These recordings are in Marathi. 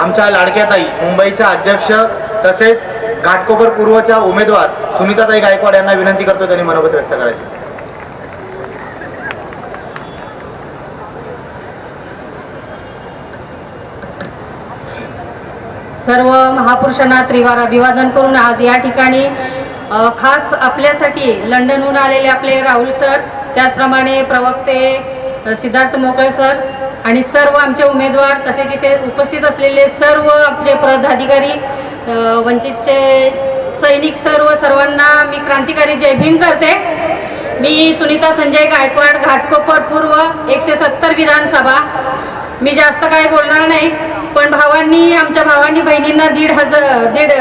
आमच्या लाडक्याताई मुंबईच्या अध्यक्ष तसेच घाटकोपर पूर्वच्या उमेदवार सुनीताताई गायकवाड यांना विनंती करतो त्यांनी मनोगत व्यक्त करायचे. सर्व महापुरुषांना त्रिवार अभिवादन करून आज या ठिकाणी खास आपल्यासाठी लंडनहून आलेले आपले राहुल सर त्याचप्रमाणे प्रवक्ते सिद्धार्थ मोकळे सर आणि सर्व आमचे उमेदवार तसेच इथे उपस्थित असलेले सर्व आपले पदाधिकारी वंचितचे सैनिक सर्व सर्वांना मी क्रांतिकारी जय भीम करते. मी सुनीता संजय गायकवाड घाटकोपर पूर्व एकशे सत्तर विधानसभा. मी जास्त काय बोलणार नाही पण भावांनी आमच्या भावांनी बहिणींना दीड हजार दीड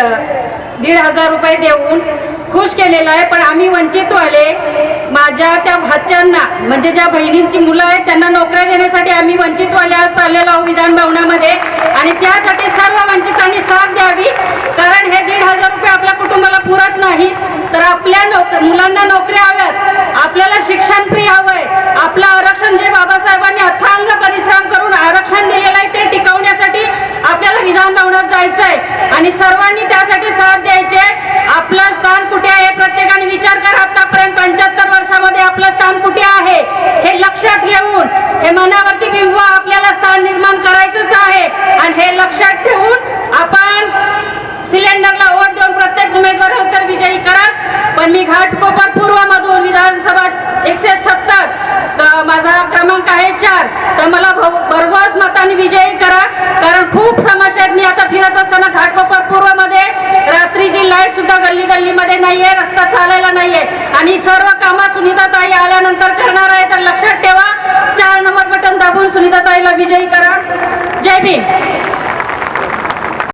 दीड हजार रुपये देऊन खुश केलेला आहे. पण आम्ही वंचितवाले. माझ्या त्या भाच्यांना म्हणजे ज्या बहिणींची मुलं आहेत त्यांना नोकऱ्या देण्यासाठी आम्ही वंचितवाल्या चाललेलो आहोत विधान भवनामध्ये. आणि त्यासाठी सर्व वंचितांनी साथ द्यावी कारण हे दीड हजार रुपये आपल्या कुटुंबाला पुरत नाही. तर आपल्या नोक मुलांना नोकऱ्या हव्यात. आपल्याला शिक्षण फ्री हवंय. आपलं आरक्षण जे बाबासाहेबांनी अथांग परिश्रम करून आरक्षण दिलेलं आहे ते टिकवण्यासाठी आपल्याला विधान भवनात जायचं आहे आणि सर्वांनी त्यासाठी साथ द्यायचे आपलं स्थान कुठे आहे प्रत्येकाने विचार करा. वर्षामध्ये आपलं स्थान कुठे आहे हे लक्षात घेऊन हे मनावरती बिंब आपल्याला स्थान निर्माण करायचंच आहे. आणि हे लक्षात ठेवून आपण सिलेंडरला ओट देऊन प्रत्येक उमेदवार उत्तर विजयी करा. पण मी घाटकोपर पूर्व मधून विधानसभा एकशे सत्तर माझा क्रमांक आहे चार. तर मला भरघोस मताने विजयी करा. कारण खूप समस्या आहेत मी आता फिरत असताना घाटकोपर पूर्वमध्ये रात्रीची लाइट सुद्धा गल्ली गल्लीमध्ये नाहीये रस्ता चालायला नाहीये. आणि सर्व कामं सुनीताताई आल्यानंतर करणार आहे तर लक्षात ठेवा. चार नंबर बटन दाबून सुनीताताईला विजयी करा. जय भीम.